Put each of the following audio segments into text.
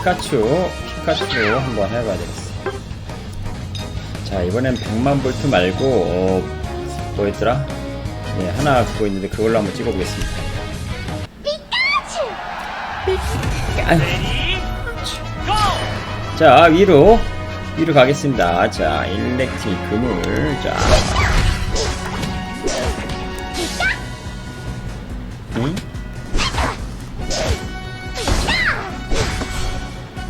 피카츄, 피카츄 한번 해봐야 되겠어. 자, 이번엔 100만 볼트 말고, 어, 뭐였더라? 예, 하나 그거 있는데 그걸로 한번 찍어보겠습니다. 피카츄! 자, 위로, 위로 가겠습니다. 자, 일렉트릭 그물, 자.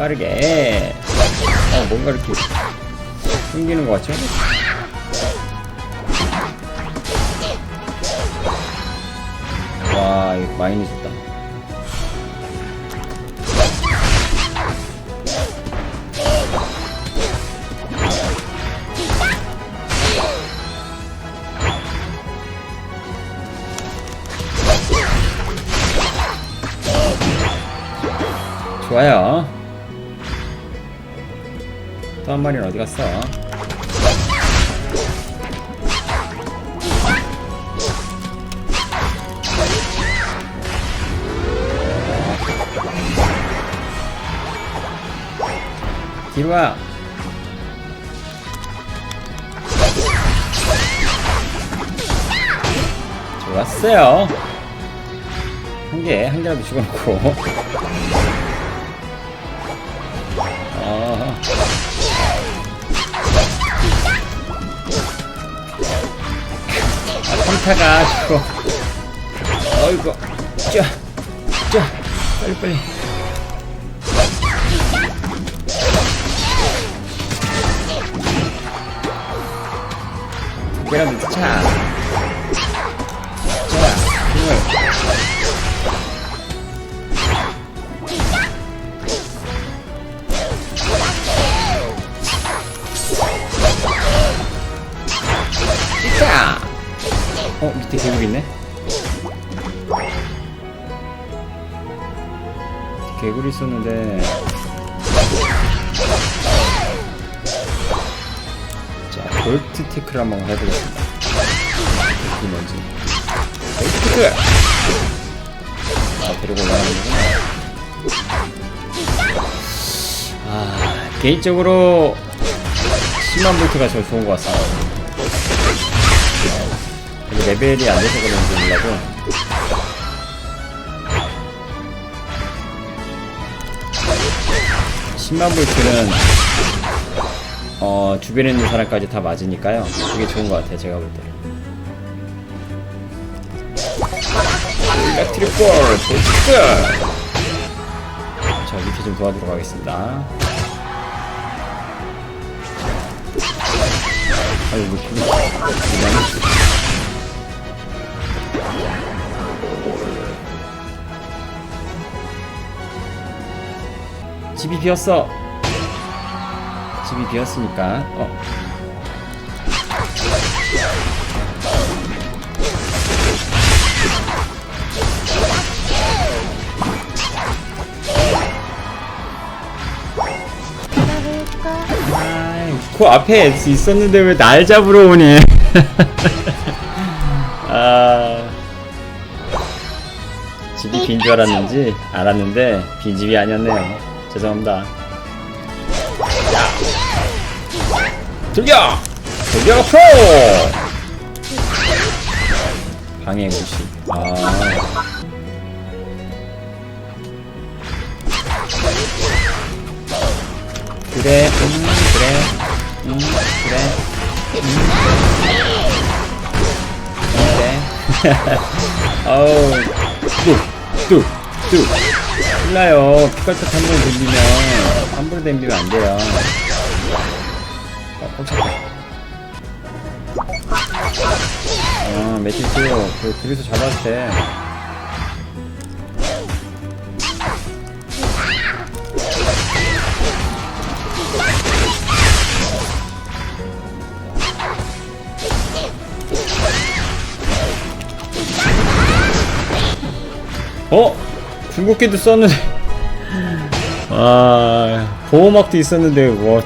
빠르게. 어, 뭔가 이렇게 숨기는 것 같죠? 와, 이거 많이 늦었다. 좋아요. 또 한 마리는 어디 갔어? 뒤로 와. 좋았어요. 한 개, 한 개라도 죽어놓고. 어. 타가 죽어. 어이구. 자, 자, 빨리 빨리. 두 개라도 차. 자, 힘을. 자. 어 밑에 개구리 있네. 개구리 있었는데. 자 볼트 테크를 한번 해보겠습니다. 이게 뭔지. 볼트 테크. 아 데리고 올라가는구나. 아 개인적으로 10만 볼트가 제일 좋은 것 같습니다. 근데 레벨이 안 돼서 그런지 몰라도. (10만 볼트는) 어 주변에 있는 사람까지 다 맞으니까요. 그게 좋은 것 같아요 제가 볼 때는. 일렉트릭 볼 볼트. 자 밑에 좀 도와주도록 하겠습니다. 아유 뭐 그냥 집이 비었어. 집이 비었으니까 어. 아이, 그 앞에 있었는데 왜 날 잡으러 오니? 아. 집이 빈 줄 알았는지 알았는데 빈 집이 아니었네요. 죄송합니다. 야! 돌려! 돌려 프로! 방해 무시. 아. 그래, 음, 그래, 음, 그래, 음, 그래. 어우, 뚝, 뚝, 뚝. 몰라요. 피카츄 한번 덤비면, 함부로 덤비면 안 돼요. 어, 깜짝이야. 어, 매트리스, 그, 둘이서 잡았을 때. 어? 중국기도 썼는데 아 보호막도 있었는데 뭐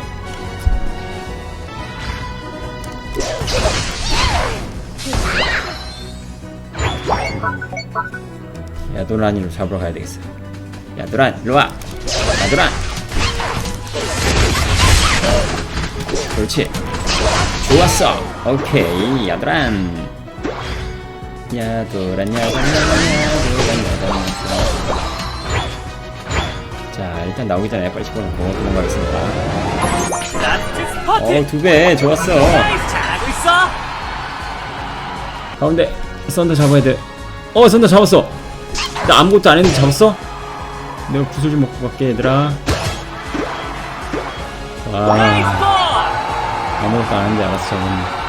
야도란이로 잡으러 가야 되겠어 야도란 일로와 야도란 그렇지. 좋았어. 오케이. 야도란, 야도란, 야도란, 야도란. 자, 일단 나오기 전에 빨리 집어넣고 도망가겠습니다. 라스트 스퍼트 어, 두 배. 좋았어. 가운데 썬더 잡아야 돼. 어, 썬더 잡았어. 나 아무것도 안 했는데 잡았어? 내가 구슬 좀 먹고 갈게, 얘들아. 와, 볼 아무것도 안 했는데 알아서 잡았네.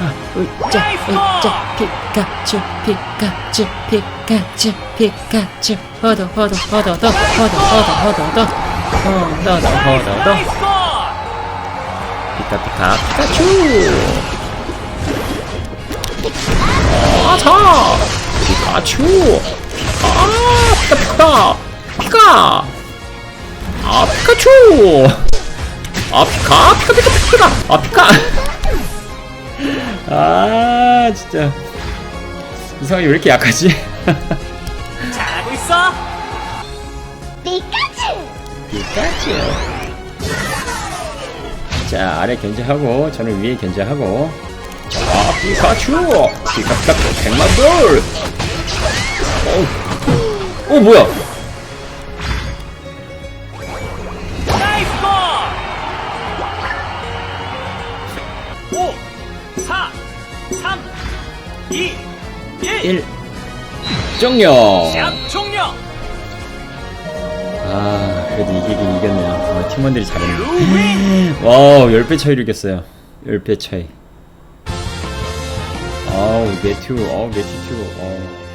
아, 으짜, 으짜, 피카츄, 피카츄, 피카츄, 피카츄. 허더, 허더, 허더, 더, 허더, 허더, 허더, 더. 허더, 더, 허더, 더. 나이스 볼 피카, 피카, 피카츄. 아, 자! 피카츄! 아, 피카, 피카! 피카! 아, 피카츄! 아, 피카! 피카, 피카, 피카, 피카! 아, 피카! 아, 진짜. 이상하게 왜 이렇게 약하지? 잘하고 있어 피카츄! 자, 아래 견제하고, 저는 위에 견제하고. 자, 피카츄! 피카, 피카, 백만 돌! 어, 어, 뭐야? 1 1. 정령! 시합 종료 아, 그래도 이기긴 이겼네요. 어, 팀원들이 잘했네. 와우, 10배 차이로 이겼어요. 10배 차이. 아우, 매튜, 어우, 매튜, 어우.